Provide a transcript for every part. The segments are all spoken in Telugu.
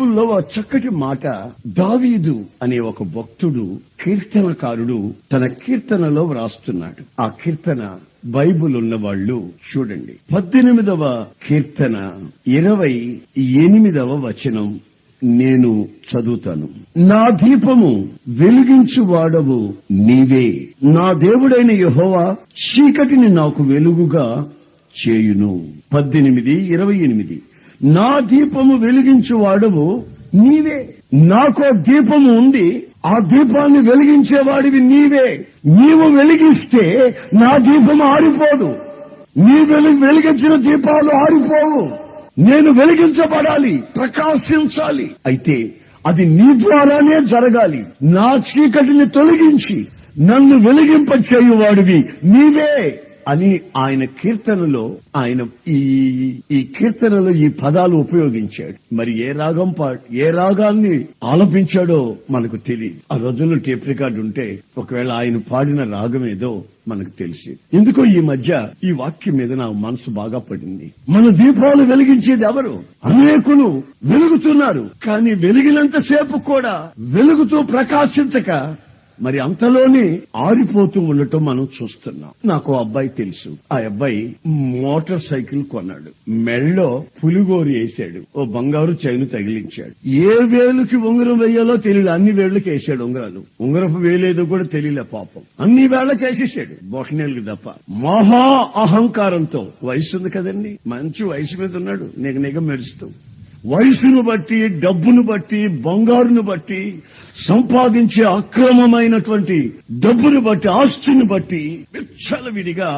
బైబుల్లో చక్కటి మాట దావీదు అనే ఒక భక్తుడు కీర్తనకారుడు తన కీర్తనలో వ్రాస్తున్నాడు. ఆ కీర్తన బైబిల్ ఉన్న వాళ్ళు చూడండి. పద్దెనిమిదవ కీర్తన ఇరవై ఎనిమిదవ వచనం నేను చదువుతాను. నా దీపము వెలిగించు వాడవు నీవే. నా దేవుడైన యహోవా చీకటిని నాకు వెలుగుగా చేయును. పద్దెనిమిది ఇరవై ఎనిమిది. నా దీపము వెలిగించు వాడవు నీవే. నాకు దీపము ఉంది ఆ దీపాన్ని వెలిగించేవాడివి నీవే. నీవు వెలిగిస్తే నా దీపం ఆరిపోదు. నీ వెలుగు వెలిగించిన దీపాలు ఆరిపోవు. నేను వెలిగించబడాలి ప్రకాశించాలి. అయితే అది నీ ద్వారానే జరగాలి. నా చీకటిని తొలగించి నన్ను వెలిగింప చేయువాడివి నీవే. అని ఆయన కీర్తనలో ఆయన ఈ ఈ కీర్తనలో ఈ పదాలు ఉపయోగించాడు. మరి ఏ రాగం పా ఏ రాగాన్ని ఆలపించాడో మనకు తెలియదు. ఆ రోజుల్లో టేప్ రికార్డు ఉంటే ఒకవేళ ఆయన పాడిన రాగం ఏదో మనకు తెలిసి. ఎందుకో ఈ మధ్య ఈ వాక్యం మీద నా మనసు బాగా పడింది. మన దీపాలు వెలిగించేది ఎవరు? అనేకులు వెలుగుతున్నారు. కానీ వెలిగినంత సేపు కూడా వెలుగుతూ ప్రకాశించక మరి అంతలోనే ఆరిపోతూ ఉండటం మనం చూస్తున్నాం. నాకు అబ్బాయి తెలుసు. ఆ అబ్బాయి మోటార్ సైకిల్ కొన్నాడు. మెళ్ళో పులిగోరు వేసాడు. ఓ బంగారు చైను తగిలించాడు. ఏ వేలుకి ఉంగరం వేయాలో తెలియదు అన్ని వేళ్ళకి వేసాడు ఉంగరాలు. ఉంగరపు వేలేదో కూడా తెలియలే పాపం. అన్ని వేళ్ళకి వేసేసాడు. బొటనేళ్ళకి తప్ప. మహా అహంకారంతో. వయసు ఉంది కదండి. మంచి వయసు మీద ఉన్నాడు. నిగ నిగ మెరుస్తూ. వయసును బట్టి డబ్బును బట్టి బంగారును బట్టి సంపాదించే అక్రమమైనటువంటి డబ్బును బట్టి ఆస్తిని బట్టి విచ్చలవిడిగా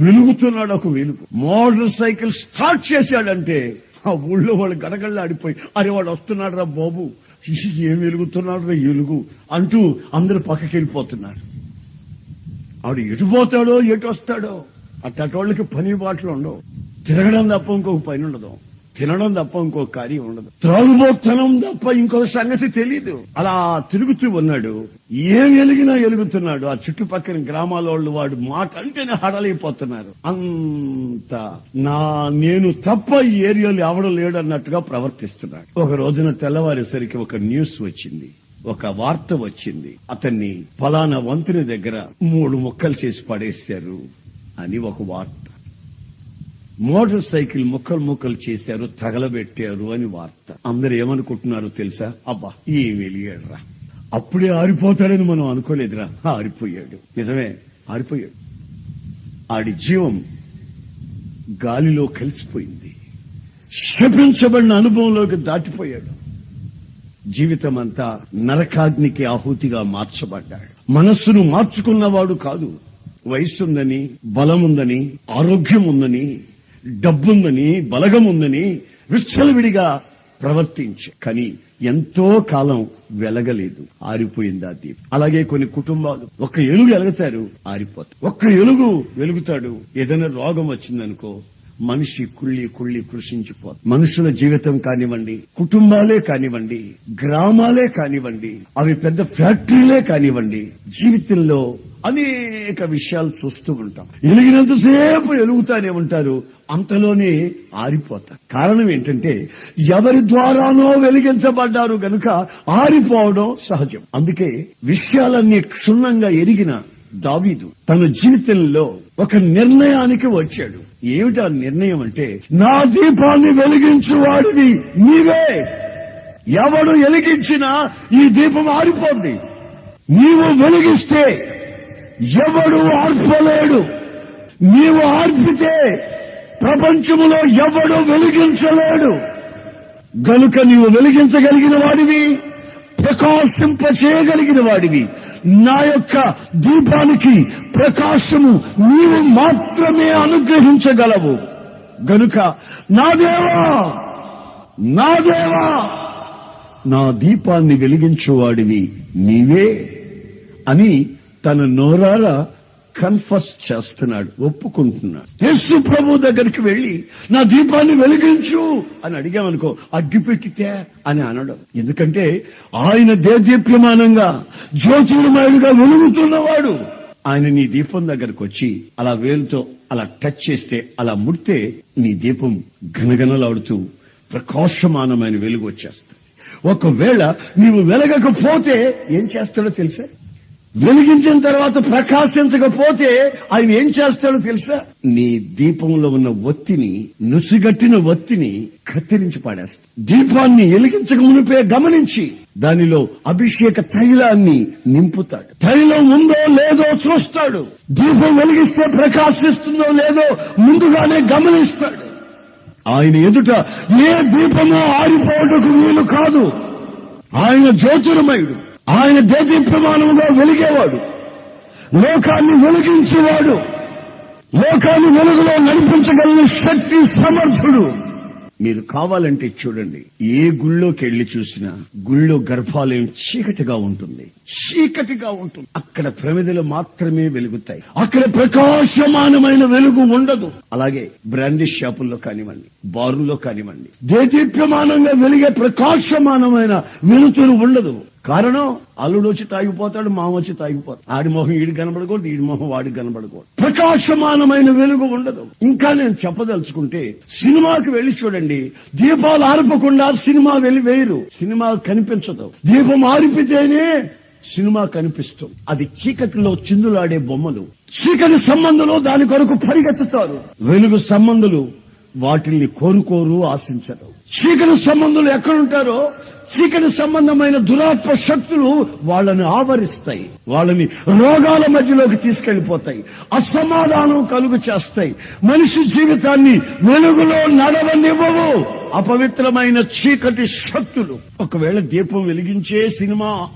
వెలుగుతున్నాడు ఒక వెలుగు. మోటార్ సైకిల్ స్టార్ట్ చేశాడంటే ఆ ఊళ్ళో వాళ్ళు గడగళ్ళాడిపోయి అరే వాడు వస్తున్నాడు రా బాబు ఏం వెలుగుతున్నాడు రా ఎలుగు అంటూ అందరూ పక్కకి వెళ్ళిపోతున్నారు ఆడు ఎటు పోతాడో ఎటు వస్తాడో అట్టటోళ్ళకి పని బాటలు ఉండవు తిరగడం తప్ప ఇంకొక పని ఉండదు. తినడం తప్ప ఇంకొక కార్యం ఉండదు. త్రాగుబోత్తనం తప్ప ఇంకొక సంగతి తెలీదు. అలా తిరుగుతూ ఉన్నాడు. ఏం ఎలిగినా ఎలుగుతున్నాడు. ఆ చుట్టుపక్కల గ్రామాల వాళ్ళు వాడు మాట అంటేనే హడలైపోతున్నారు. అంత నా నేను తప్ప ఈ ఏరియాలో ఎవడం లేడు అన్నట్టుగా ప్రవర్తిస్తున్నాడు. ఒక రోజున తెల్లవారేసరికి ఒక న్యూస్ వచ్చింది. ఒక వార్త వచ్చింది. అతన్ని ఫలానా వంతుని దగ్గర మూడు ముక్కలు చేసి పడేశారు అని ఒక వార్త. మోటార్ సైకిల్ ముక్కలు ముక్కలు చేశారు తగలబెట్టారు అని వార్త. అందరు ఏమనుకుంటున్నారో తెలుసా? అబ్బా ఏం వెలిగాడురా. అప్పుడే ఆరిపోతాడని మనం అనుకోలేదురా. ఆరిపోయాడు. నిజమే ఆరిపోయాడు. ఆడి జీవం గాలిలో కలిసిపోయింది. శపించబడిన అనుభవంలోకి దాటిపోయాడు. జీవితం అంతా నరకాగ్నికి ఆహుతిగా మార్చబడ్డాడు. మనస్సును మార్చుకున్నవాడు కాదు. వయస్సుందని బలముందని ఆరోగ్యం ఉందని డబ్బుందని బలగం ఉందని విచ్చలవిడిగా ప్రవర్తించే. కానీ ఎంతో కాలం వెలగలేదు. ఆరిపోయింది ఆ దీపం. అలాగే కొన్ని కుటుంబాలు ఒక్క ఎలుగు ఎలుగుతారు ఆరిపోతారు ఒక్క ఎలుగు వెలుగుతాడు. ఏదైనా రోగం వచ్చిందనుకో మనిషి కుళ్ళి కుళ్ళి కృషించిపోతుంది మనుషుల జీవితం కానివ్వండి కుటుంబాలే కానివ్వండి గ్రామాలే కానివ్వండి అవి పెద్ద ఫ్యాక్టరీలే కానివ్వండి జీవితంలో అనేక విషయాలు చూస్తూ ఉంటాం. ఎలిగినంతసేపు ఎలుగుతానే ఉంటారు. అంతలోనే ఆరిపోతారు. కారణం ఏంటంటే ఎవరి ద్వారానో వెలిగించబడ్డారు గనుక ఆరిపోవడం సహజం. అందుకే విషయాలన్నీ క్షుణ్ణంగా ఎరిగిన దావీదు తన జీవితంలో ఒక నిర్ణయానికి వచ్చాడు. ఏమిటా నిర్ణయం అంటే నా దీపాన్ని వెలిగించు వాడిది నీవే. ఎవడు వెలిగించినా ఈ దీపం ఆరిపోద్ది. నీవు వెలిగిస్తే ఎవడు ఆర్పలేడు. నీవు ఆర్పితే ప్రపంచములో ఎవడు వెలిగించలేడు. గనుక నీవు వెలిగించగలిగిన వాడివి ప్రకాశింప చేయగలిగిన వాడివి. నా యొక్క దీపానికి ప్రకాశము నీవు మాత్రమే అనుగ్రహించగలవు. గనుక నా దేవా నా దేవా నా దీపాన్ని వెలిగించువాడివి నీవే అని తన నోరారా కన్ఫస్ చేస్తున్నాడు ఒప్పుకుంటున్నాడు. యేసు ప్రభు దగ్గరికి వెళ్ళి నా దీపాన్ని వెలిగించు అని అడిగామనుకో అగ్గి పెట్టితే అని అనడం. ఎందుకంటే ఆయన దేదీప్యమానంగా జ్యోతిర్మయుడుగా వెలుగుతున్నవాడు. ఆయన నీ దీపం దగ్గరకు వచ్చి అలా వేలుతో అలా టచ్ చేస్తే అలా ముడితే నీ దీపం గనగనలాడుతూ ప్రకాశమానమైన వెలుగు వచ్చేస్తుంది. ఒకవేళ నీవు వెలగకపోతే ఏం చేస్తాడో తెలుసా? వెలిగించిన తర్వాత ప్రకాశించకపోతే ఆయన ఏం చేస్తాడో తెలుసా? నీ దీపంలో ఉన్న ఒత్తిని నుసిగట్టిన ఒత్తిని కత్తిరించి పాడేస్తా దీపాన్ని వెలిగించక మునిపే గమనించి దానిలో అభిషేక తైలాన్ని నింపుతాడు. తైలం ఉందో లేదో చూస్తాడు. దీపం వెలిగిస్తే ప్రకాశిస్తుందో లేదో ముందుగానే గమనిస్తాడు. ఆయన ఎదుట ఏ దీపమో ఆరిపోవటకు వీలు కాదు. ఆయన జ్యోతిర్మయుడు. ఆయన దేదీప్యమానంగా వెలిగేవాడు. లోకాన్ని వెలిగించేవాడు. లోకాన్ని వెలుగులో నడిపించగలిగిన శక్తి సమర్థుడు. మీరు కావాలంటే చూడండి ఏ గుళ్ళోకి వెళ్ళి చూసినా గుళ్ళో గర్భాలయం చీకటిగా ఉంటుంది. చీకటిగా ఉంటుంది. అక్కడ ప్రమిదలు మాత్రమే వెలుగుతాయి. అక్కడ ప్రకాశమానమైన వెలుగు ఉండదు. అలాగే బ్రాండీ షాపుల్లో కానివ్వండి బారుల్లో కానివ్వండి దేదీప్యమానంగా వెలిగే ప్రకాశమానమైన వెలుతురు ఉండదు. కారణం అల్లుడు వచ్చి తాగిపోతాడు మామ వచ్చి తాగిపోతాడు. ఆడి మొహం ఈడు కనబడకూడదు ఈడి మొహం వాడికి కనబడకూడదు. ప్రకాశమానమైన వెలుగు ఉండదు. ఇంకా నేను చెప్పదలుచుకుంటే సినిమాకి వెళ్ళి చూడండి. దీపాలు ఆర్పకుండా సినిమా వెళ్ళి వేయరు. సినిమా కనిపించదు. దీపం ఆరిపితేనే సినిమా కనిపిస్తుంది. అది చీకటిలో చిందులాడే బొమ్మలు. చీకటి సంబంధులు దాని కొరకు పరిగెత్తుతారు. వెలుగు సంబంధులు వాటిల్ని కోరుకోరు ఆశించరు. చీకటి సంబంధులు ఎక్కడుంటారో చీకటి సంబంధమైన దురాత్మ శక్తులు వాళ్ళని ఆవరిస్తాయి. వాళ్ళని రోగాల మధ్యలోకి తీసుకెళ్ళిపోతాయి అసమాధానం కలుగు చేస్తాయి. మనిషి జీవితాన్ని వెలుగులో నడవనివ్వవు. అపవిత్రమైన చీకటి శక్తులు. ఒకవేళ దీపం వెలిగించే సినిమా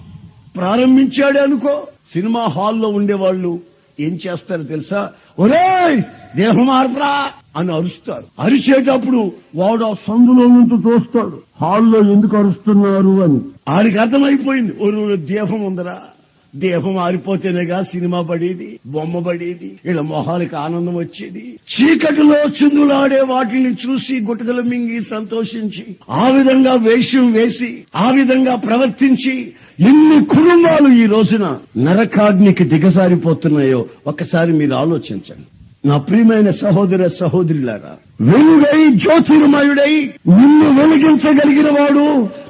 ప్రారంభించాడే అనుకో. సినిమా హాల్లో ఉండేవాళ్ళు ఏం చేస్తారో తెలుసా? ఒరేయ్ దేహమార్పరా అని అరుస్తారు. అరిచేటప్పుడు వాడు ఆ సందులో నుంచి చూస్తాడు. హాల్లో ఎందుకు అరుస్తున్నారు అని. ఆడికి అర్థమైపోయింది. ఓ దీపం ఉందరా. దీపం ఆరిపోతేనేగా సినిమా పడేది బొమ్మ పడేది ఇలా మొహాలకి ఆనందం వచ్చేది. చీకటిలో చిందులాడే వాటిని చూసి గుటకలు మింగి సంతోషించి ఆ విధంగా వేషం వేసి ఆ విధంగా ప్రవర్తించి ఎన్ని కుటుంబాలు ఈ రోజున నరకాగ్నికి దిగసారిపోతున్నాయో ఒక్కసారి మీరు ఆలోచించండి. నా ప్రియమైన సహోదర సహోదరులారా వెలుగై జ్యోతిర్మయుడై నిన్ను వెలిగించగలిగిన వాడు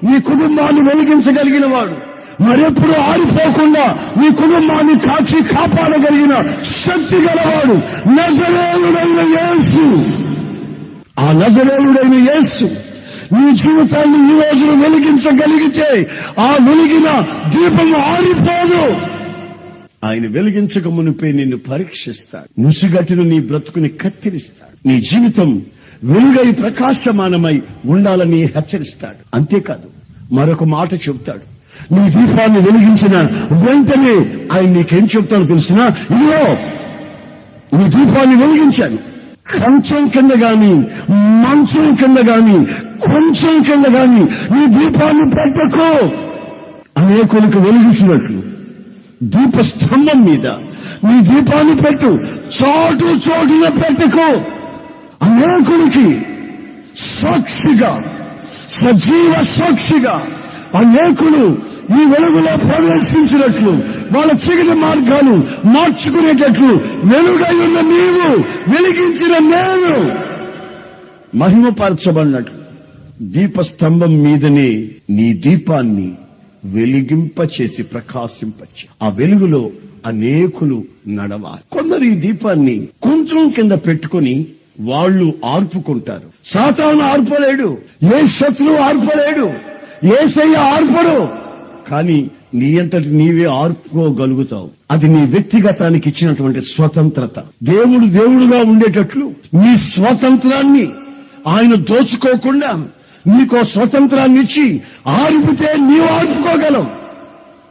నీ కుటుంబాన్ని వెలిగించగలిగిన వాడు మరెప్పుడు ఆరిపోకుండా నీ కుటుంబాన్ని కాచి కాపాడగలిగిన శక్తి గలవాడు నజరేయుడైన యేసు. ఆ నజరేయుడైన యేసు నీ జీవితాన్ని ఈ రోజున వెలిగించగలిగితే ఆ వెలిగిన దీపం ఆరిపోదు. ఆయన వెలిగించక మునిపే నిన్ను పరీక్షిస్తాడు. ముసిగట్టును నీ బ్రతుకుని కత్తిరిస్తాడు. నీ జీవితం వెలుగై ప్రకాశమానమై ఉండాలని హెచ్చరిస్తాడు. అంతేకాదు మరొక మాట చెబుతాడు. నీ దీపాన్ని వెలిగించిన వెంటనే ఆయన నీకేం చెప్తాడో తెలిసిన ఇదిగో నీ దీపాన్ని వెలిగించాను. కంచం కింద గాని మంచం కింద గాని కొంచెం కింద గాని నీ దీపాన్ని పెట్టకు. అనేకులకు వెలిగించినట్లు దీప స్తంభం మీద. నీ దీపాన్ని పెట్టు. చోటు చోటున పెట్టుకో. అనేకులకి సాక్షిగా సజీవ సాక్షిగా అనేకులు ఈ వెలుగులో ప్రవేశించినట్లు వాళ్ళ చీకటి మార్గాలు మార్చుకునేటట్లు వెలుగై ఉన్న నీవు వెలిగించిన నేను మహిమపరచబడినట్లు. దీపస్తంభం మీదనే నీ దీపాన్ని వెలిగింపచేసి ప్రకాశింపచ్చు ఆ వెలుగులో అనేకులు నడవాలి. కొందరు ఈ దీపాన్ని కొంచెం కింద పెట్టుకొని వాళ్ళు ఆర్పుకుంటారు. సాతాను ఆర్పలేడు ఏ శత్రువు ఆర్పలేడు ఏసయ్య ఆర్పడు. కానీ నీ అంతటి నీవే ఆర్పుకోగలుగుతావు. అది నీ వ్యక్తిగతానికి ఇచ్చినటువంటి స్వతంత్రత. దేవుడు దేవుడుగా ఉండేటట్లు నీ స్వతంత్రాన్ని ఆయన దోచుకోకుండా నీకో స్వతంత్రాన్ని ఇచ్చి ఆర్పితే నీవు ఆర్పుకోగలవు.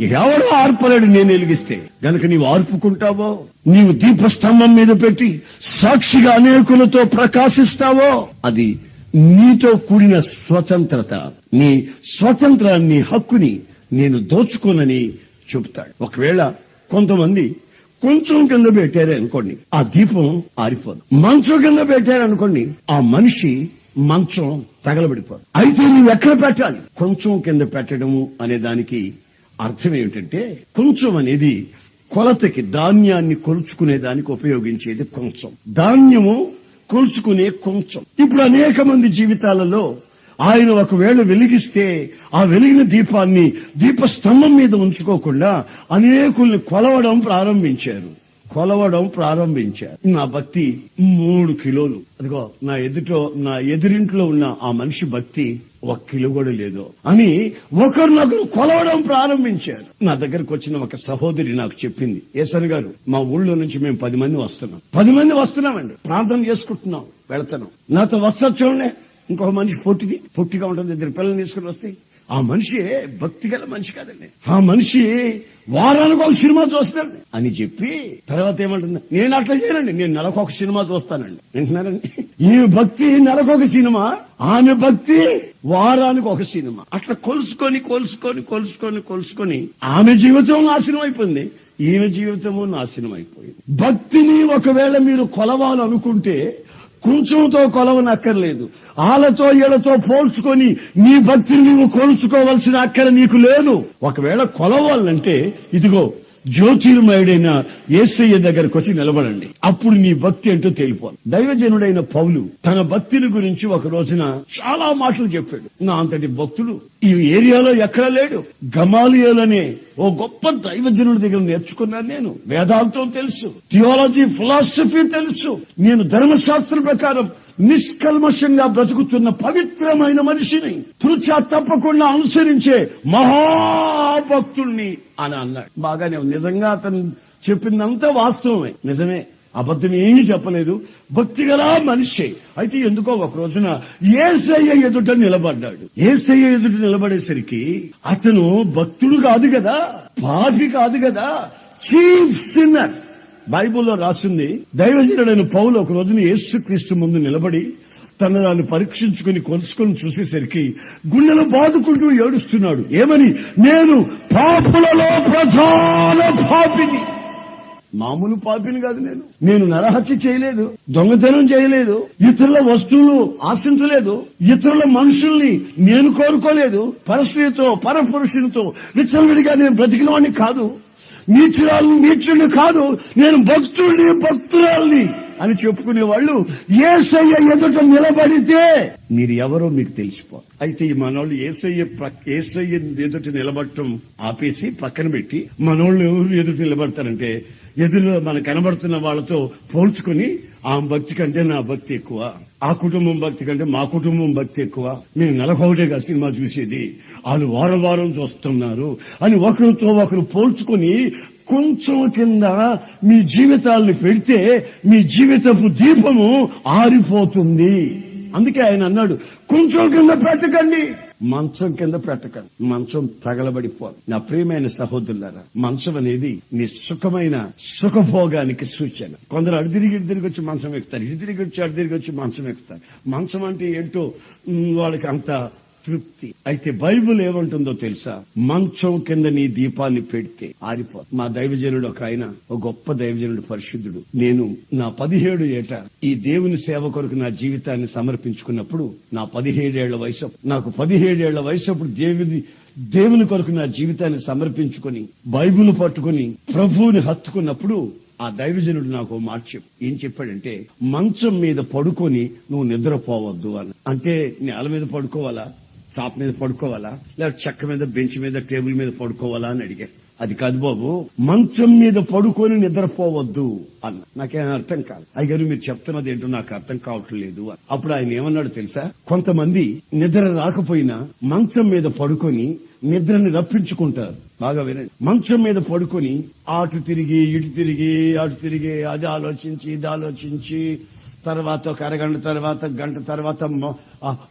ఎవడో ఆర్పలేడు నేను వెలిగిస్తే. గనక నీవు ఆర్పుకుంటావో నీవు దీపస్తంభం మీద పెట్టి సాక్షిగా అనేకులతో ప్రకాశిస్తావో అది నీతో కూడిన స్వతంత్రత. నీ స్వతంత్రాన్ని హక్కుని నేను దోచుకోనని చెబుతాడు. ఒకవేళ కొంతమంది కొంచెం కింద పెట్టారే అనుకోండి ఆ దీపం ఆరిపోదు. మంచం కింద పెట్టారు అనుకోండి ఆ మనిషి మంచం తగలబడిపోదు. అయితే నువ్వు ఎక్కడ పెట్టాలి? కొంచెం కింద పెట్టడము అనే దానికి అర్థం ఏమిటంటే కొంచెం అనేది కొలతకి ధాన్యాన్ని కొలుచుకునే దానికి ఉపయోగించేది కొంచెం. ధాన్యము కొలుచుకునే కొంచెం. ఇప్పుడు అనేక మంది జీవితాలలో ఆయన ఒకవేళ వెలిగిస్తే ఆ వెలిగిన దీపాన్ని దీపస్తంభం మీద ఉంచుకోకుండా అనేకుల్ని కొలవడం ప్రారంభించారు. కొలవడం ప్రారంభించారు. నా భక్తి మూడు కిలోలు. అదిగో నా ఎదుటో నా ఎదురింట్లో ఉన్న ఆ మనిషి భక్తి ఒక కిలో కూడా లేదు అని ఒకరినొకరు కొలవడం ప్రారంభించారు. నా దగ్గరకు వచ్చిన ఒక సహోదరి నాకు చెప్పింది. ఏసన్ గారు మా ఊళ్ళో నుంచి మేము పది మంది వస్తున్నాం. పది మంది వస్తున్నామండి. ప్రార్థన చేసుకుంటున్నాం వెళ్తున్నాం. నాతో వస్తారు చూడండి. ఇంకొక మనిషి పొట్టిది. పొట్టిగా ఉంటుంది. ఇద్దరు పిల్లల్ని తీసుకుని వస్తే ఆ మనిషి భక్తి గల మనిషి కాదండి. ఆ మనిషి వారానికి ఒక సినిమా చూస్తాడు అని చెప్పి తర్వాత ఏమంటుంది? నేను అట్లా చేయనండి. నేను నెలకు ఒక సినిమా చూస్తానండి. వింటున్నారండి? ఈ భక్తి నెలకొక సినిమా ఆమె భక్తి వారానికి ఒక సినిమా. అట్లా కొలుసుకొని కొలుసుకొని కొలుసుకొని కొలుసుకొని ఆమె జీవితం నాశనం అయిపోయింది. ఈమె జీవితము నాశనం అయిపోయింది. భక్తిని ఒకవేళ మీరు కొలవాలనుకుంటే కొంచెంతో కొలవనక్కర్లేదు. ఆలతో ఈలతో పోల్చుకొని నీ భక్తిని నువ్వు కొలుచుకోవలసిన అక్కర నీకు లేదు. ఒకవేళ కొలవాలంటే ఇదిగో జ్యోతిర్మయుడైన ఏసయ్య దగ్గరకు వచ్చి నిలబడండి. అప్పుడు నీ భక్తి ఏంటో తేలిపోదు. దైవజనుడైన పౌలు తన భక్తిని గురించి ఒక రోజున చాలా మాటలు చెప్పాడు. నా అంతటి భక్తుడు ఈ ఏరియాలో ఎక్కడ లేడు. గమాలియాలనే ఓ గొప్ప దైవజనుడి దగ్గర నేర్చుకున్నాను నేను. వేదాంతం తెలుసు. థియాలజీ ఫిలాసఫీ తెలుసు. నేను ధర్మశాస్త్రం ప్రకారం నిష్కల్మషంగా బ్రతుకుతున్న పవిత్రమైన మనిషిని తృచా తప్పకుండా అనుసరించే మహాభక్తుణ్ణి అని అన్నాడు. బాగానే నిజంగా అతను చెప్పిందంతా వాస్తవమే. నిజమే. అబద్ధం ఏమీ చెప్పలేదు. భక్తి గల మనిషి. అయితే ఎందుకో ఒక రోజున ఏసయ్య ఎదుట నిలబడ్డాడు. ఏసయ్య ఎదుట నిలబడేసరికి అతను భక్తుడు కాదు కదా? పాపి కాదు కదా? Chief sinner. బైబుల్లో రాసింది దైవజనుడైన పౌలు ఒక రోజున యేసుక్రీస్తు ముందు నిలబడి తన దాన్ని పరీక్షించుకుని కొలుసుకొని చూసేసరికి గుండెలు బాదుకుంటూ ఏడుస్తున్నాడు. ఏమని? నేను పాపులలో ప్రధాన పాపిని. మామూలు పాపిని కాదు నేను. నేను నరహత్య చేయలేదు దొంగతనం చేయలేదు ఇతరుల వస్తువులు ఆశించలేదు ఇతరుల మనుషుల్ని నేను కోరుకోలేదు పరస్త్రీతో పరపురుషునితో విచ్చలవిడిగా నేను బ్రతికిన వాడిని కాదు. నీచురాలు నీచుడిని కాదు నేను భక్తుడిని భక్తురాల్ని అని చెప్పుకునే వాళ్ళు ఏసయ్య ఎదుట నిలబడితే మీరు ఎవరో మీకు తెలిసిపో. అయితే ఈ మనోళ్ళు ఏసయ్య ఏసయ్య ఎదుట నిలబడటం ఆపేసి పక్కన పెట్టి మనోళ్ళు ఎవరు ఎదుట నిలబడతారంటే ఎదురు మన కనబడుతున్న వాళ్ళతో పోల్చుకుని ఆ భక్తి కంటే నా భక్తి ఎక్కువ. ఆ కుటుంబం భక్తి కంటే మా కుటుంబం భక్తి ఎక్కువ. మేము నెలకొకటేగా సినిమా చూసేది. వాళ్ళు వారం వారం చూస్తున్నారు. అని ఒకరితో ఒకరు పోల్చుకొని కొంచెం కింద మీ జీవితాలను పెడితే మీ జీవితపు దీపము ఆరిపోతుంది. అందుకే ఆయన అన్నాడు కొంచెం కింద పెట్టకండి మంచం కింద పెట్టకండి. మంచం తగలబడిపోదు. నా ప్రియమైన సహోదరులారా మంచం అనేది నీ సుఖమైన సుఖభోగానికి సూచన. కొందరు అడు తిరిగి ఇటు తిరిగి వచ్చి మంచం ఎక్కుతారు ఇటు తిరిగి వచ్చి అటు తిరిగి వచ్చి మంచం ఎక్కుతారు. మంచం అంటే ఏంటో వాళ్ళకి అంత తృప్తి. అయితే బైబుల్ ఏమంటుందో తెలుసా? మంచం కింద నీ దీపాన్ని పెడితే ఆరిపో. మా దైవజనుడు ఒక ఆయన ఒక గొప్ప దైవజనుడు పరిశుద్ధుడు. నేను నా పదిహేడు ఏట ఈ దేవుని సేవ కొరకు నా జీవితాన్ని సమర్పించుకున్నప్పుడు నా పదిహేడేళ్ళ వయసు నాకు పదిహేడేళ్ళ వయసు అప్పుడు దేవుని దేవుని కొరకు నా జీవితాన్ని సమర్పించుకొని బైబిల్ పట్టుకొని ప్రభువుని హత్తుకున్నప్పుడు ఆ దైవజనుడు నాకు మాట చెప్పు. ఏం చెప్పాడంటే మంచం మీద పడుకొని నువ్వు నిద్రపోవద్దు అని అంటే నేల మీద పడుకోవాలా? టాప్ మీద పడుకోవాలా? లేదా చెక్క మీద బెంచ్ మీద టేబుల్ మీద పడుకోవాలా అని అడిగా. అది కాదు బాబు మంచం మీద పడుకొని నిద్రపోవద్దు అన్న. నాకేం అర్థం కాదు. అయ్యారు మీరు చెప్తున్నది ఏంటో నాకు అర్థం కావట్లేదు అప్పుడు ఆయన ఏమన్నాడు తెలుసా? కొంతమంది నిద్ర రాకపోయినా మంచం మీద పడుకొని నిద్రని రప్పించుకుంటారు. బాగా వినండి. మంచం మీద పడుకొని అటు తిరిగి ఇటు తిరిగి అటు తిరిగి అది ఆలోచించి ఇది ఆలోచించి తర్వాత ఒక అరగంట తర్వాత గంట తర్వాత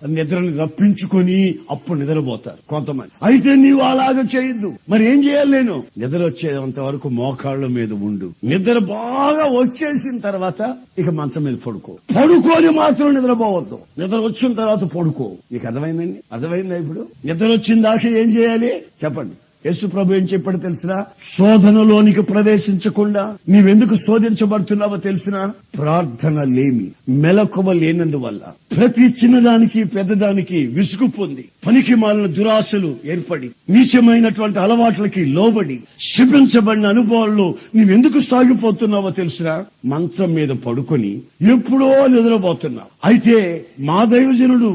నిద్రని రప్పించుకొని అప్పుడు నిద్రపోతారు కొంతమంది. అయితే నీవు అలాగ చేయొద్దు. మరి ఏం చేయాలి నేను? నిద్ర వచ్చేంత వరకు మోకాళ్ళ మీద ఉండు. నిద్ర బాగా వచ్చేసిన తర్వాత ఇక మంచం మీద పడుకో. పడుకోని మాత్రం నిద్రపోవద్దు. నిద్ర వచ్చిన తర్వాత పడుకో. నీకు అర్థమైందండి? అర్థమైందా ఇప్పుడు? నిద్ర వచ్చిన దాకా ఏం చేయాలి? చెప్పండి. యేసు ప్రభు ఏం చెప్పాడు తెలిసిన శోధనలోనికి ప్రవేశించకుండా నీవెందుకు శోధించబడుతున్నావో తెలిసిన? ప్రార్థన లేమి మెలకువ లేనందువల్ల ప్రతి చిన్నదానికి పెద్దదానికి విసుగు పొంది పనికి మాలిన దురాశలు ఏర్పడి నీచమైనటువంటి అలవాట్లకి లోబడి శిపించబడిన అనుభవాల్లో నీవెందుకు సాగిపోతున్నావో తెలిసిన మంచం మీద పడుకొని ఎప్పుడో నిద్రపోతున్నావు. అయితే మా దైవజనుడు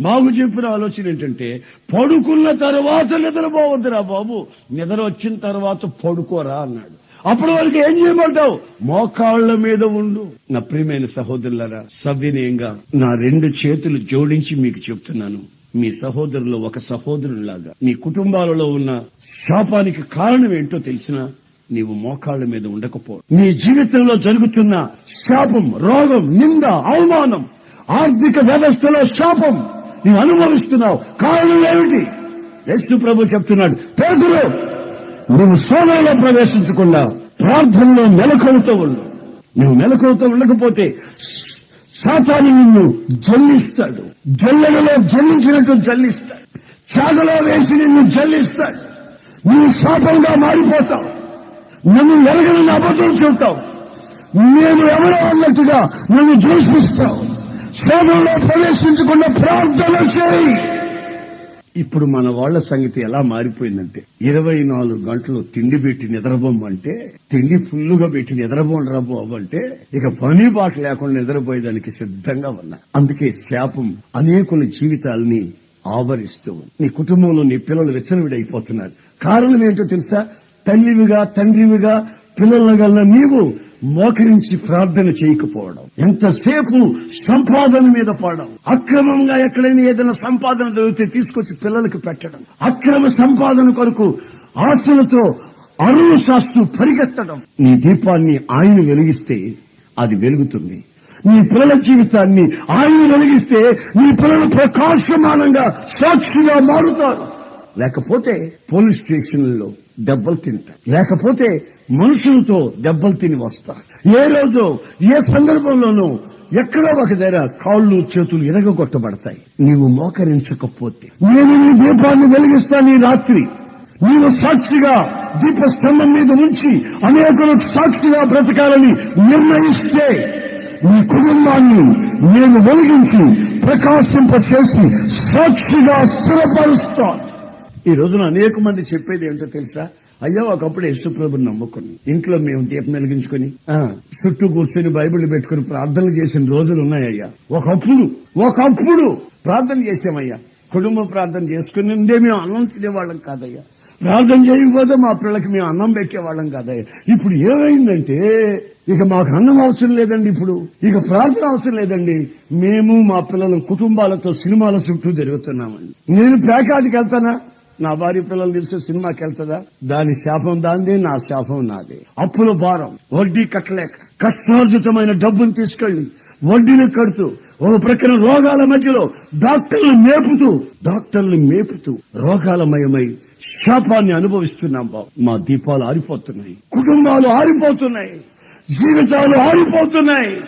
మాకు చెప్పిన ఆలోచన ఏంటంటే పడుకున్న తర్వాత నిద్రపోవద్దురా బాబు. నిద్ర వచ్చిన తర్వాత పడుకోరా అన్నాడు. అప్పటి వరకు ఏం చేయమంటావు? మోకాళ్ళ మీద ఉండు. నా ప్రియమైన సహోదరులరా సవినయంగా నా రెండు చేతులు జోడించి మీకు చెప్తున్నాను. మీ సహోదరులు ఒక సహోదరులాగా మీ కుటుంబాలలో ఉన్న శాపానికి కారణం ఏంటో తెలిసినా నీవు మోకాళ్ళ మీద ఉండకపో. నీ జీవితంలో జరుగుతున్న శాపం రోగం నింద అవమానం ఆర్థిక వ్యవస్థలో శాపం నీవు అనుభవిస్తున్నావు. కారణం ఏమిటి? యేసు ప్రభు చెప్తున్నాడు పేదలు నువ్వు సోదరులో ప్రవేశించకుండా ప్రార్థనలో మెలకువతో ఉండు. నువ్వు మెలకువతో ఉండకపోతే స- సాతాను నిన్ను జల్లిస్తాడు. జల్లెడలో జల్లించినట్టు జల్లిస్తాడు. చాగలో వేసి నిన్ను జల్లిస్తాడు. నువ్వు శాపంగా మారిపోతావు. నన్ను ఎరగని అబద్ధం చూస్తావు మేము ఎవరో అన్నట్టుగా నన్ను దూషిస్తావు సోదరులో ప్రవేశించకుండా ప్రార్థన చేయి. ఇప్పుడు మన వాళ్ళ సంగతి ఎలా మారిపోయిందంటే ఇరవై నాలుగు గంటలు తిండి పెట్టి నిద్రబొమ్మంటే తిండి ఫుల్లుగా పెట్టి నిద్రబోండరా బాబు ఇక పని బాట లేకుండా నిద్రపోయేదానికి సిద్ధంగా ఉన్నా. అందుకే శాపం అనేకుల జీవితాల్ని ఆవరిస్తూ నీ కుటుంబంలో నీ పిల్లలు విచ్చలవిడైపోతున్నారు. కారణం ఏంటో తెలుసా? తల్లివిగా తండ్రివిగా పిల్లల గల్ల నీవు మోకరించి ప్రార్థన చేయకపోవడం. ఎంతసేపు సంపాదన మీద పడడం అక్రమంగా ఎక్కడైనా ఏదైనా సంపాదన దొరికితే తీసుకొచ్చి పిల్లలకు పెట్టడం. అక్రమ సంపాదన కొరకు ఆశలతో అరువు శాస్తూ పరిగెత్తడం. నీ దీపాన్ని ఆయన వెలిగిస్తే అది వెలుగుతుంది. నీ పిల్లల జీవితాన్ని ఆయన వెలిగిస్తే నీ పిల్లలు ప్రకాశమానంగా సాక్షిగా మారుతారు. లేకపోతే పోలీస్ స్టేషన్లలో దెబ్బలు తింటారు. లేకపోతే మనుషులతో దెబ్బలు తిని వస్తారు. ఏ రోజు ఏ సందర్భంలోనూ ఎక్కడో ఒక దగ్గర కాళ్ళు చేతులు ఎరగొట్టబడతాయి నీవు మోకరించకపోతే. నేను నీ దీపాన్ని వెలిగిస్తాను ఈ రాత్రి. నీవు సాక్షిగా దీపస్తంభం మీద ఉంచి అనేకులకు సాక్షిగా బ్రతకాలని నిర్ణయిస్తే నీ కుటుంబాన్ని నేను వెలిగించి ప్రకాశింప చేసి సాక్షిగా స్థిరపరుస్తాను. ఈ రోజున అనేక మంది చెప్పేది ఏంటో తెలుసా? అయ్యా ఒకప్పుడు యేసుప్రభుని నమ్ముకుని ఇంట్లో మేము దీపం వెలిగించుకుని చుట్టూ కూర్చొని బైబిల్ పెట్టుకుని ప్రార్థనలు చేసిన రోజులు ఉన్నాయ్యా ఒకప్పుడు ఒకప్పుడు ప్రార్థన చేసామయ్యా కుటుంబ ప్రార్థన చేసుకుని మేము అన్నం తినేవాళ్ళం కాదయ్యా. ప్రార్థన చేయకపోతే మా పిల్లలకి మేము అన్నం పెట్టేవాళ్ళం కాదయ్యా. ఇప్పుడు ఏమైందంటే ఇక మాకు అన్నం అవసరం లేదండి ఇప్పుడు. ఇక ప్రార్థన అవసరం లేదండి. మేము మా పిల్లల కుటుంబాలతో సినిమాల చుట్టూ తిరుగుతున్నామండి. నేను ప్యాకాటికి వెళ్తానా? నా భార్య పిల్లలు తెలిసిన సినిమాకి వెళ్తుందా? దాని శాపం దాంది నా శాపం నాది. అప్పుల భారం వడ్డీ కట్టలేక కష్టార్జితమైన డబ్బును తీసుకెళ్ళి వడ్డీని కడుతూ ఒక ప్రక్కన రోగాల మధ్యలో డాక్టర్లు మేపుతూ డాక్టర్లు మేపుతూ రోగాలమయమై శాపాన్ని అనుభవిస్తున్నాం బాబు. మా దీపాలు ఆరిపోతున్నాయి. కుటుంబాలు ఆరిపోతున్నాయి. జీవితాలు ఆరిపోతున్నాయి.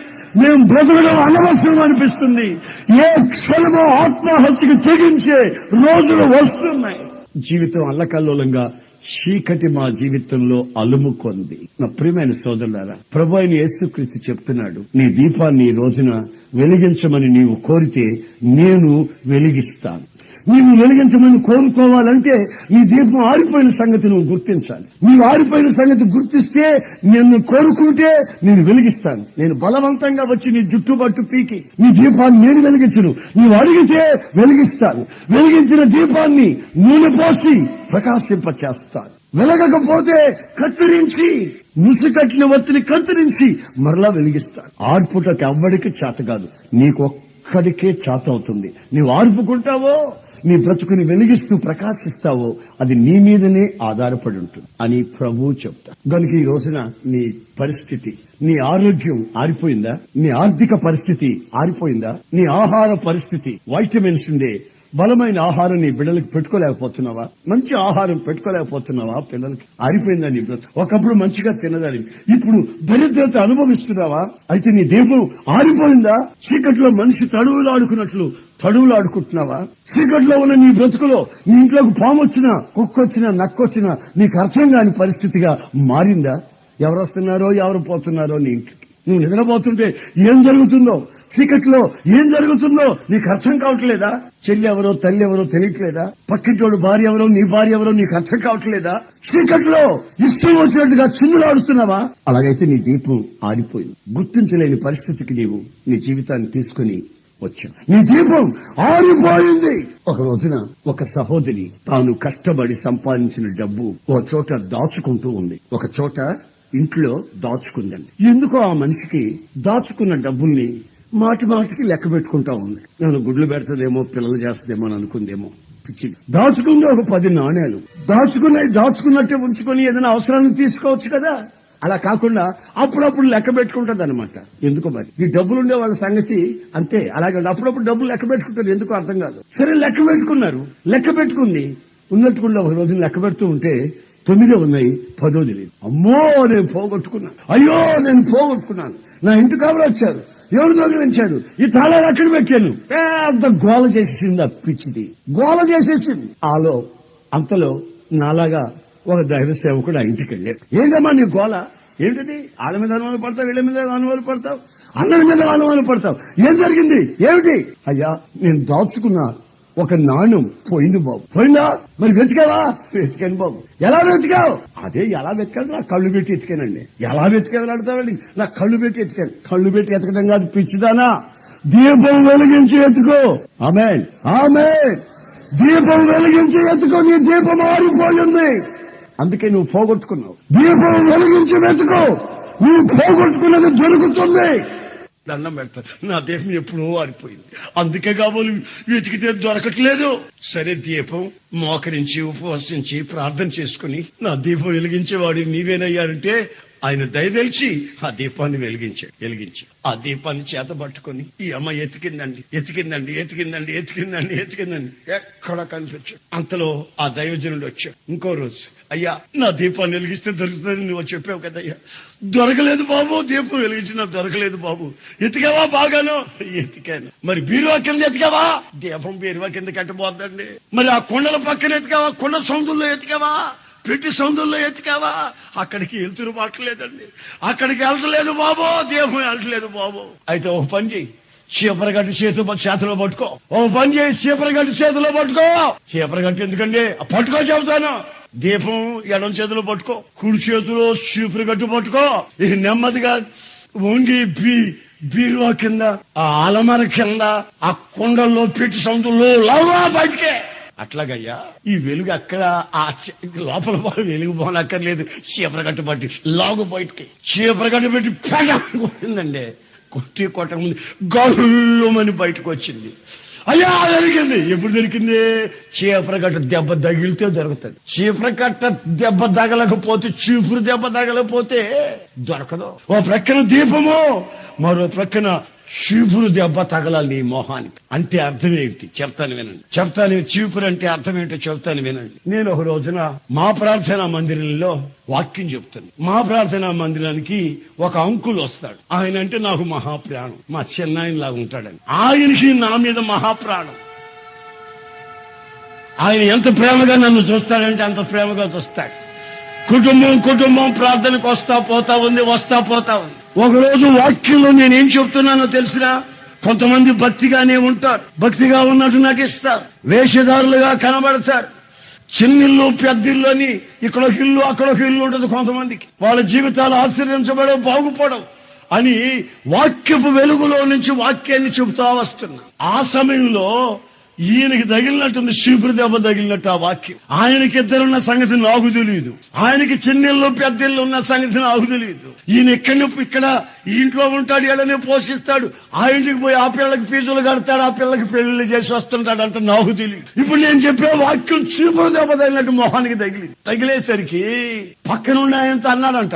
మేము బ్రతకడం అనవసరం అనిపిస్తుంది. ఏ క్షణమో ఆత్మహత్యకు తెగించే రోజులు వస్తున్నాయి. జీవితం అల్లకల్లోలంగా చీకటి మా జీవితంలో అలుముకొంది. నా ప్రియమైన సోదరులారా ప్రభు అయిన యేసుక్రీస్తు చెప్తున్నాడు నీ దీపాన్ని ఈ రోజున వెలిగించమని నీవు కోరితే నేను వెలిగిస్తాను. నీవు వెలిగించమని కోరుకోవాలంటే నీ దీపం ఆరిపోయిన సంగతి నువ్వు గుర్తించాలి. నీవు ఆరిపోయిన సంగతి గుర్తిస్తే నిన్ను కోరుకుంటే నేను వెలిగిస్తాను. నేను బలవంతంగా వచ్చి నీ జుట్టు పట్టు పీకి నీ దీపాన్ని నేను వెలిగించును. నీవు అడిగితే వెలిగిస్తాను. వెలిగించిన దీపాన్ని నూనె పోసి ప్రకాశింప చేస్తాను వెలగకపోతే కత్తిరించి ముసుకట్టిన వత్తిని కత్తిరించి మరలా వెలిగిస్తాను. ఆర్పుటకి ఎవ్వడికి చేత కాదు. నీకు ఒక్కడికే చేత అవుతుంది. నీవు ఆర్పుకుంటావో నీ బ్రతుకుని వెలిగిస్తూ ప్రకాశిస్తావో అది నీ మీదనే ఆధారపడి ఉంటుంది అని ప్రభువు చెప్తా కనుక ఈ రోజున నీ పరిస్థితి నీ ఆరోగ్యం ఆరిపోయిందా? నీ ఆర్థిక పరిస్థితి ఆరిపోయిందా? నీ ఆహార పరిస్థితి వైటమిన్స్ ఉండే బలమైన ఆహారం నీ బిడ్డలకు పెట్టుకోలేకపోతున్నావా? మంచి ఆహారం పెట్టుకోలేకపోతున్నావా పిల్లలకి? ఆరిపోయిందా నీ బ్రతుకు? ఒకప్పుడు మంచిగా తినదాని. ఇప్పుడు దరిద్రత అనుభవిస్తున్నావా? అయితే నీ దీపం ఆరిపోయిందా? చీకట్లో మనిషి తడువులు ఆడుకున్నట్లు తడువులు ఆడుకుంటున్నావా చీకట్లో ఉన్న నీ బ్రతుకులో నీ ఇంట్లోకి పాము వచ్చినా కుక్క వచ్చినా నక్కొచ్చినా నీకు అర్థం కాని పరిస్థితిగా మారిందా? ఎవరు వస్తున్నారో ఎవరు పోతున్నారో నీ ఇంటికి. నువ్వు నిద్రపోతుంటే ఏం జరుగుతుందో చీకట్లో ఏం జరుగుతుందో నీకు అర్థం కావట్లేదా? చెల్లి ఎవరో తల్లి ఎవరో తెలియట్లేదా? పక్కింటోడు భార్య ఎవరో నీ భార్య ఎవరో నీకు అర్థం కావట్లేదా? చీకట్లో ఇష్టం వచ్చినట్టుగా చిందులాడుతున్నావా అలాగైతే నీ దీపం ఆడిపోయింది గుర్తించలేని పరిస్థితికి నీవు నీ జీవితాన్ని తీసుకుని వచ్చాను నీ దీపం ఆరిపోయింది. ఒక రోజున ఒక సహోదరి తాను కష్టపడి సంపాదించిన డబ్బు ఒక చోట దాచుకుంటూ ఉంది. ఒక చోట ఇంట్లో దాచుకుందండి. ఎందుకో ఆ మనిషికి దాచుకున్న డబ్బుల్ని మాటి మాటికి లెక్క పెట్టుకుంటా ఉంది. నేను గుడ్లు పెడతదేమో పిల్లలు చేస్తుందేమో అని అనుకుందేమో. పిచ్చి దాచుకుంది ఒక పది నాణేలు. దాచుకున్నవి దాచుకున్నట్టే ఉంచుకొని ఏదైనా అవసరాన్ని తీసుకోవచ్చు కదా? అలా కాకుండా అప్పుడప్పుడు లెక్క పెట్టుకుంటుంది అనమాట ఎందుకో మరి? ఈ డబ్బులు ఉండే వాళ్ళ సంగతి అంతే. అలాగే అప్పుడప్పుడు డబ్బులు లెక్క పెట్టుకుంటారు. ఎందుకో అర్థం కాదు. సరే లెక్క పెట్టుకున్నారు. లెక్క పెట్టుకుంది. ఉన్నట్టుకుండా ఒక రోజు లెక్క పెడుతూ ఉంటే తొమ్మిదే ఉన్నాయి పదో తెలియదు అమ్మో నేను పోగొట్టుకున్నాను అయ్యో నేను పోగొట్టుకున్నాను. నా ఇంటి కావాలి వచ్చారు. ఎవరు దొంగిలించాడు ఈ తాళాలు అక్కడ పెట్టాను? పెద్ద గోల చేసేసింది ఆ పిచ్చిది. గోల చేసేసింది. ఆలో అంతలో నాలాగా ఒక దైవ సేవకుడు ఆ ఇంటికి వెళ్ళాడు. ఏంటమ్మా నీ గోల? ఏంటిది ఆడ మీద అనుమానం పడతావు వీళ్ళ మీద అనుమానం పడతావు అందరి మీద అనుమానం పడతావు. ఏం జరిగింది? ఏమిటి? అయ్యా నేను దాచుకున్నా ఒక నాణ్యం పోయింది బాబు. పోయిందా? మరి వెతికావా? వెతికాను బాబు. ఎలా వెతికావు? అదే ఎలా వెతికాను? నా కళ్ళు పెట్టి ఎతికానండి ఎలా వెతికావు? అడుగుతావండి నా కళ్ళు పెట్టి ఎతికాను కళ్ళు పెట్టి ఎతకడం కాదు పిచ్చిదానా. దీపం వెలిగించి ఎత్తుకో ఆమె ఆమె దీపం వెలిగించి ఎత్తుకో నీ దీపం ఆరిపోయింది. అందుకే నువ్వు పోగొట్టుకున్నావు. దీపం వెలిగించి వెతుకో. నువ్వు పోగొట్టుకున్నది దొరుకుతుంది. దండం పెడతారు నా దీపం ఎప్పుడో ఆరిపోయింది. అందుకే కాబోలు వెతికితే దొరకట్లేదు. సరే దీపం మోకరించి ఉపవసించి ప్రార్థన చేసుకుని నా దీపం వెలిగించేవాడు నీవేనయ్యారంటే ఆయన దయదలిచి ఆ దీపాన్ని వెలిగించాడు వెలిగించి. ఆ దీపాన్ని చేత పట్టుకుని ఈ అమ్మ ఎతికిందండి. ఎతికిందండి ఎతికిందండి ఎతికిందండి ఎతికిందండి. ఎక్కడ కనిపించాడు అంతలో ఆ దైవజనుడు వచ్చాడు. ఇంకో రోజు అయ్యా నా దీపాన్ని వెలిగిస్తే దొరుకుతుంది నువ్వు చెప్పావు కదయ్యా. దొరకలేదు బాబు దీపం వెలిగించిన దొరకలేదు బాబు. ఎతికావా బాగాను? ఎతికాను. మరి బీరువా కింద ఎతికావా? దీపం బీరువా కింద కట్టబోద్దండి మరి ఆ కొండల పక్కన ఎతికావా? కొండ సౌందుల్లో ఎతికావా? పెట్టి సందుల్లో ఎతికావా? అక్కడికి వెళ్తురు పట్టలేదండి. అక్కడికి వెళ్ళలేదు బాబు. దీపం వెళ్ళలేదు బాబు. అయితే ఒక పని చెయ్యి. చీపరగట్టు చేతిలో చేతిలో పట్టుకో. ఓ పని చేయి చీపరగట్టు చేతిలో పట్టుకో. చీపరగట్టు ఎందుకండి? పట్టుకో చెబుతాను. దీపం ఎడం చేతిలో పట్టుకో. కుడి చేతిలో చీపరగట్టు పట్టుకో. ఇది నెమ్మదిగా వంగి బీ బీరువా కింద ఆ అలమర కింద ఆ కొండల్లో పెట్టి సముద్రంలో లవ్వా బయటికే. అట్లాగయ్యా ఈ వెలుగు అక్కడ ఆ చ- లోపల వెలుగు పోనక్కర్లేదు. చీపర కట్టు పట్టి లాగు బయటికి. చీపర కట్టు పెట్టి పెగ కొట్టి కొట్టక ముందు గౌరవమని బయటకు వచ్చింది అయ్యా దొరికింది. ఎప్పుడు దొరికింది? చీపర కట్ట దెబ్బ తగిలితే దొరుకుతుంది. చీపర కట్ట దెబ్బ తగలకపోతే చీపురు దెబ్బ తగలకపోతే దొరకదు. ఓ ప్రక్కన దీపము మరో ప్రక్కన చీపురు దెబ్బ తగలాలి నీ మొహానికి. అంటే అర్థం ఏంటి చెప్తాను వినండి. చెప్తాను చీపురు అంటే అర్థం ఏంటో చెప్తాను వినండి. నేను ఒక రోజున మా ప్రార్థనా మందిరంలో వాక్యం చెప్తాను. మా ప్రార్థనా మందిరానికి ఒక అంకుల్ వస్తాడు. ఆయన అంటే నాకు మహాప్రాణం. మా చిన్నాయన లాగా ఉంటాడని. ఆయనకి నా మీద మహాప్రాణం. ఆయన ఎంత ప్రేమగా నన్ను చూస్తాడంటే అంత ప్రేమగా చూస్తాడు. కుటుంబం కుటుంబం ప్రార్థనకు వస్తా పోతా ఉంది వస్తా పోతా ఉంది. ఒకరోజు వాక్యంలో నేనేం చెప్తున్నానో తెలిసినా కొంతమంది భక్తిగానే ఉంటారు. భక్తిగా ఉన్నట్టు నటిస్తారు. వేషధారులుగా కనబడతారు. చిన్నిల్లు పెద్దిల్లు అని ఇక్కడ ఒక ఇల్లు అక్కడ ఒక ఇల్లు ఉంటుంది కొంతమందికి. వాళ్ళ జీవితాలు ఆశ్రయించబడవు బాగుపడవు అని వాక్యపు వెలుగులో నుంచి వాక్యాన్ని చెబుతా వస్తున్నా. ఆ సమయంలో ఈయనకి తగిలినట్టుంది శీపురు దెబ్బ తగిలినట్టు ఆ వాక్యం. ఆయనకి ఇద్దరున్న సంగతి నాకు తెలియదు ఆయనకి చిన్నెళ్ళు పెద్దిళ్ళు ఉన్న సంగతి నాకు తెలియదు ఈయన ఎక్కడి ఇక్కడ ఇంట్లో ఉంటాడు ఎడనే పోషిస్తాడు. ఆ ఇంటికి పోయి ఆ పిల్లకి ఫీజులు కడతాడు ఆ పిల్లకి పెళ్ళి చేసి వస్తుంటాడు అంటే నాకు తెలియదు ఇప్పుడు నేను చెప్పే వాక్యం చీపురు దెబ్బ తగిలినట్టు మొహానికి తగిలింది. తగిలేసరికి పక్కన ఆయనతో అన్నాడంట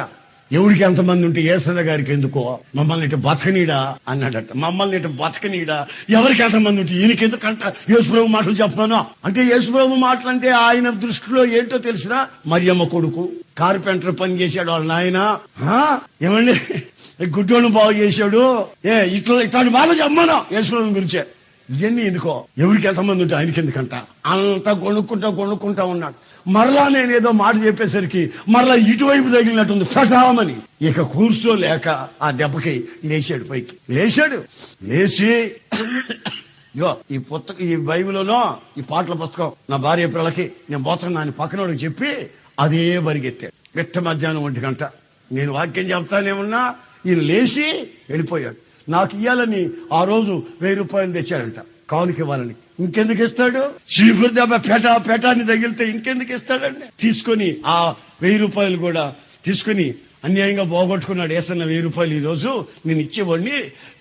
ఎవరికి ఎంతమంది ఉంటే ఏసన్న గారికి ఎందుకో? మమ్మల్ని ఇటు బతకనీడా? అన్నాడట. మమ్మల్ని ఇటు బతకనీడా? ఎవరికి ఎంతమంది ఉంటే ఈయనకి ఎందుకంట యేసుప్రభు మాటలు చెప్పాను అంటే యేసుప్రభు మాటలు అంటే ఆయన దృష్టిలో ఏంటో తెలిసినా? మరియమ్మ కొడుకు. కార్పెంటర్ పని చేశాడు వాళ్ళ నాయన. ఏమండి? గుడ్డోను బాగు చేశాడు. ఏ ఇట్లా ఇట్లాంటి మాటలు చెప్పాను యేసుప్రభు గురించే. ఇవన్నీ ఎందుకో? ఎవరికి ఎంతమంది ఉంటే ఆయనకి ఎందుకంట అంత కొనుక్కుంటా కొనుక్కుంటా ఉన్నాడు. మరలా నేను ఏదో మాట చెప్పేసరికి మరలా ఇటువైపు తగిలినట్టుంది. ఫటామని ఇక కూర్చోలేక ఆ దెబ్బకి లేచాడు పైకి. లేచాడు. లేచి ఇగో ఈ పుస్తకం ఈ బైబిల్లోనో ఈ పాటల పుస్తకం నా భార్య పిల్లకి నేను పోతున్నా నాని పక్కనోడికి చెప్పి అదే పరిగెత్తాడు మిట్ట మధ్యాహ్నం ఒంటి గంట. నేను వాక్యం చెప్తానేమన్నా ఈయన లేచి వెళ్ళిపోయాడు. నాకు ఇవ్వాలని ఆ రోజు వెయ్యి రూపాయలు తెచ్చాడంట. కానుక ఇవ్వాలని. ఇంకెందుకు ఇస్తాడు? చీపురు దెబ్బ పెట పెటాన్ని తగిలితే ఇంకెందుకు ఇస్తాడండి? తీసుకొని ఆ వెయ్యి రూపాయలు కూడా తీసుకొని అన్యాయంగా పోగొట్టుకున్నాడు ఏసన్న వెయ్యి రూపాయలు ఈ రోజు నేను ఇచ్చేవాడిని.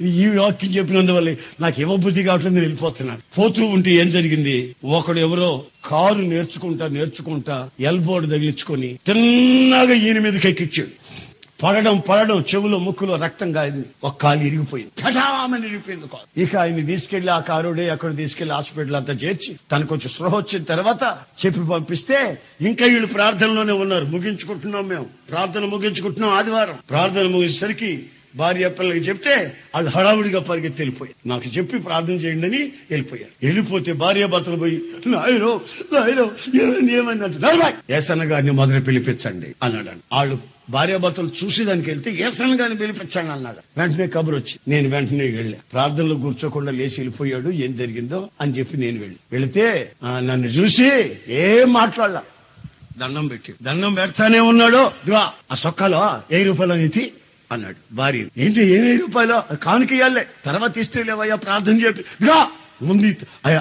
ఈ వాక్యం చెప్పినందువల్ల నాకు ఇవ్వబుద్ధి కావట్లేదు నేను వెళ్ళిపోతున్నాను. పోతూ ఉంటే ఏం జరిగింది? ఒకడు ఎవరో కారు నేర్చుకుంటా నేర్చుకుంటా ఎల్బోర్డు తగిలించుకొని తిన్నగా ఈయన మీదకి ఎక్కిచ్చాడు పడడం పడడం చెవులో ముక్కులో రక్తం కాయింది ఒక కాలు ఇరిగిపోయింది. కటామని ఇరిగిపోయింది కాలు. ఇక ఆయన తీసుకెళ్ళి ఆ కారుడే అక్కడ తీసుకెళ్ళి హాస్పిటల్ అంతా చేర్చి తనకు కొంచెం స్పృహ వచ్చిన తర్వాత చెప్పి పంపిస్తే ఇంకా వీళ్ళు ప్రార్థనలోనే ఉన్నారు. ముగించుకుంటున్నాం మేము. ప్రార్థన ముగించుకుంటున్నాం ఆదివారం. ప్రార్థన ముగించేసరికి భార్య పిల్లలకి చెప్తే అది హడావుడిగా పరిగెత్తి వెళ్ళిపోయారు నాకు చెప్పి ప్రార్థన చేయండి అని వెళ్ళిపోయారు. వెళ్ళిపోతే భార్య భర్తలు పోయి నాయనో నాయనో ఏమైంది ఏమైంది? అంటే ఏసన్న గారిని మొదలు పిలిపించండి. అన్నాడు. వాళ్ళు భార్యాభర్తలు చూసేదానికి వెళ్తే ఏసన్ గారిని పిలిపించండి అన్నాడు. వెంటనే కబురు వచ్చి నేను వెంటనే వెళ్ళా. ప్రార్థనలో కూర్చోకుండా లేచి వెళ్ళిపోయాడు ఏం జరిగిందో అని చెప్పి నేను వెళ్ళి. వెళితే ఆ, నన్ను చూసి ఏం మాట్లాడలా? దండం పెట్టి దండం పెడతానే ఉన్నాడు. ఇదిగో ఆ సొక్కలో ఏ రూపాయలు అనేది అన్నాడు. భార్య ఏంటి ఏ రూపాయలు? కానుక ఇవ్వాలి తర్వాత ఇస్తే లేవయ్యా ప్రార్థన చెప్పి ఇదిగో ముందు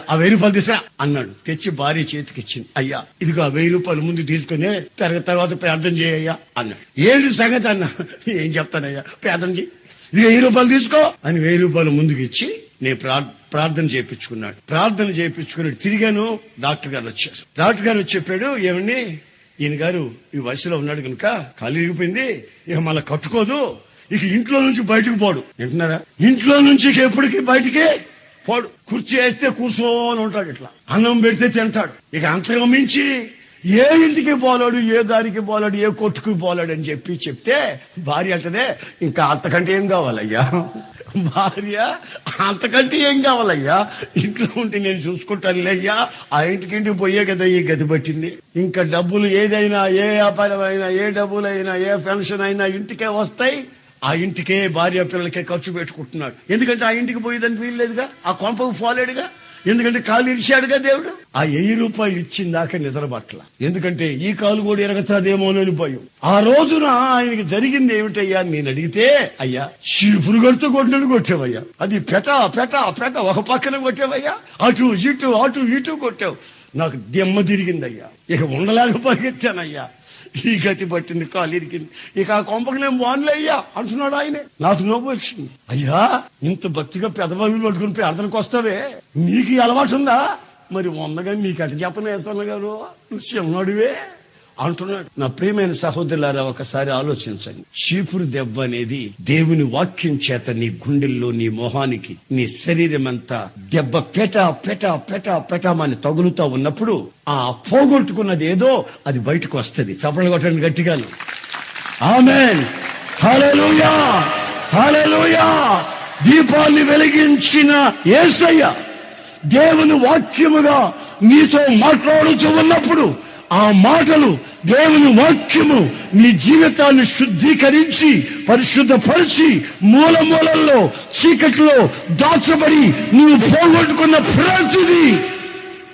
ఆ వెయ్యి రూపాయలు తీసా అన్నాడు. తెచ్చి భార్య చేతికి ఇచ్చింది అయ్యా ఇదిగో ఆ వెయ్యి రూపాయలు ముందు తీసుకుని తర- తర్వాత ప్రార్థన చేయయ్యా అన్నాడు. ఏంటి సంగతి అన్న? ఏం చెప్తానయ్యా? ప్రార్థన చేయి. ఇది వెయ్యి రూపాయలు తీసుకో అని వెయ్యి రూపాయలు ముందుకు ఇచ్చి నేను ప్రార్థన చేయించుకున్నాడు. ప్రార్థన చేయించుకున్నాడు. తిరిగాను డాక్టర్ గారు వచ్చారు. డాక్టర్ గారు వచ్చి చెప్పాడు ఏమండి ఈయన గారు ఈ వయసులో ఉన్నాడు కనుక కాలు ఇరిగిపోయింది ఇక మళ్ళీ కట్టుకోదు ఇక ఇంట్లో నుంచి బయటకు పోడు. వింటున్నారా? ఇంట్లో నుంచి ఎప్పటికీ బయటికి పోడు కుర్చీ వేస్తే కూర్చోని ఉంటాడు ఇట్లా. అన్నం పెడితే తింటాడు. ఇక అంతకు మించి ఏ ఇంటికి పోలాడు ఏ దారికి పోలాడు ఏ కొట్టుకు పోలాడు అని చెప్పి చెప్తే భార్య అంటదే ఇంకా అంతకంటే ఏం కావాలయ్యా? భార్య అంతకంటే ఏం కావాలయ్యా? ఇంట్లో ఉంటే నేను చూసుకుంటాను అయ్యా ఆ ఇంటికి ఇంటికి పోయే కదా ఈ గతి పట్టింది. ఇంకా డబ్బులు ఏదైనా ఏ వ్యాపారం అయినా ఏ డబ్బులైనా ఏ పెన్షన్ అయినా ఇంటికే వస్తాయి. ఆ ఇంటికే భార్య పిల్లలకే ఖర్చు పెట్టుకుంటున్నాడు. ఎందుకంటే ఆ ఇంటికి పోయేదానికి వీల్లేదుగా? ఆ కొంపకు పోలేడుగా? ఎందుకంటే కాలు ఇరిచాడుగా దేవుడు? ఆ వెయ్యి రూపాయలు ఇచ్చిందాక నిద్రపట్ల ఎందుకంటే ఈ కాలు కూడా ఎరగతాదేమోనని భయం. ఆ రోజున ఆయనకి జరిగింది ఏమిటయ్యా? నేను అడిగితే అయ్యా చీపురు కొడుతూ కొట్టినట్టు కొట్టావయ్యా. అది పెట పెట పెట ఒక పక్కన కొట్టావయ్యా. అటు ఇటు అటు ఇటు కొట్టావు. నాకు దెమ్మ తిరిగిందయ్యా. ఇక ఉండలేక పరిగెత్తానయ్యా. ఈ గతి పట్టింది కాలు ఇరికింది. ఇక ఆ కొంపకి నేను బాగులే అయ్యా అంటున్నాడు ఆయనే. నాకు నోపు వచ్చింది. అయ్యా ఇంత భక్తిగా పెదబాబులు పట్టుకుని ప్రార్థనకు వస్తావే? నీకు అలవాటు ఉందా? మరి వందగా నీకు అటు చెప్పను వేసన్న గారు? శివనుడివే? అంటున్నాడు. నా ప్రియమైన సహోదరులారా ఒకసారి ఆలోచించండి. చీపురు దెబ్బ అనేది దేవుని వాక్యం చేత నీ గుండెల్లో నీ మొహానికి నీ శరీరం అంతా దెబ్బ పెట పెట పెట పెటమని తగులుతా ఉన్నప్పుడు ఆ పోగొట్టుకున్నది ఏదో అది బయటకు వస్తుంది. చప్పలు కొట్టండి గట్టిగా ఆమెన్. హల్లెలూయా. హల్లెలూయా. దీపాన్ని వెలిగించిన యేసయ్య దేవుని వాక్యముగా నీతో మాట్లాడుతూ ఉన్నప్పుడు ఆ మాటలు దేవుని వాక్యము నీ జీవితాన్ని శుద్ధీకరించి పరిశుద్ధపరిచి మూల మూలల్లో చీకట్లో దాచబడి నీవు పోగొట్టుకున్న ప్రతిది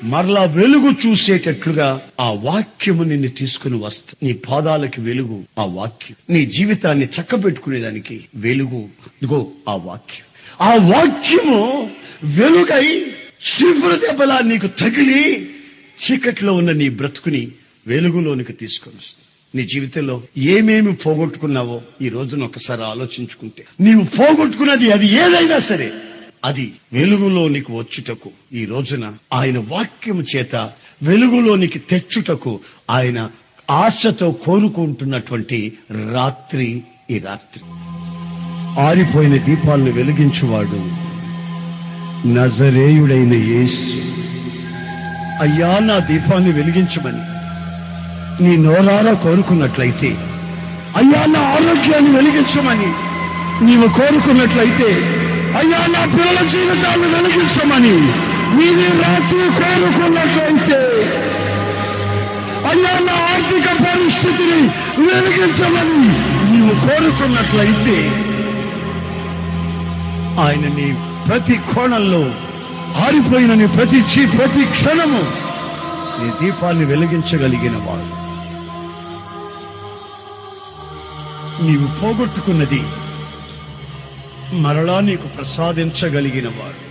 మరలా వెలుగు చూసేటట్లుగా ఆ వాక్యము నిన్ను తీసుకుని వస్తా నీ పాదాలకి వెలుగు ఆ వాక్యం. నీ జీవితాన్ని చక్కబెట్టుకునేదానికి వెలుగు. ఇదిగో ఆ వాక్యం. ఆ వాక్యము వెలుగై శివుల దెబ్బలా నీకు తగిలి చీకట్లో ఉన్న నీ బ్రతుకుని వెలుగులోనికి తీసుకొని వస్తుంది నీ జీవితంలో ఏమేమి పోగొట్టుకున్నావో ఈ రోజున ఒకసారి ఆలోచించుకుంటే. నీవు పోగొట్టుకున్నది అది ఏదైనా సరే. అది వెలుగులోనికి వచ్చుటకు ఈ రోజున ఆయన వాక్యం చేత వెలుగులోనికి తెచ్చుటకు ఆయన ఆశతో కోరుకుంటున్నటువంటి రాత్రి ఈ రాత్రి. ఆరిపోయిన దీపాలను వెలిగించువాడు నజరేయుడైన యేసు. అయ్యా నా దీపాన్ని వెలిగించమని నీ నోరారా కోరుకున్నట్లయితే అయ్యా నా ఆరోగ్యాన్ని వెలిగించమని నీవు కోరుకున్నట్లయితే అయ్యా నా పిల్లల జీవితాన్ని వెలిగించమని నీవు రాత్రి కోరుకున్నట్లయితే అయ్యా నా ఆర్థిక పరిస్థితిని వెలిగించమని నీవు కోరుకున్నట్లయితే ఆయన నీ ప్రతి కోణంలో ఆరిపోయిన నీ ప్రతి చీ ప్రతి క్షణము నీ దీపాన్ని వెలిగించగలిగిన వాడు. నీవు పోగొట్టుకున్నది మరలా నీకు ప్రసాదించగలిగిన వాడు.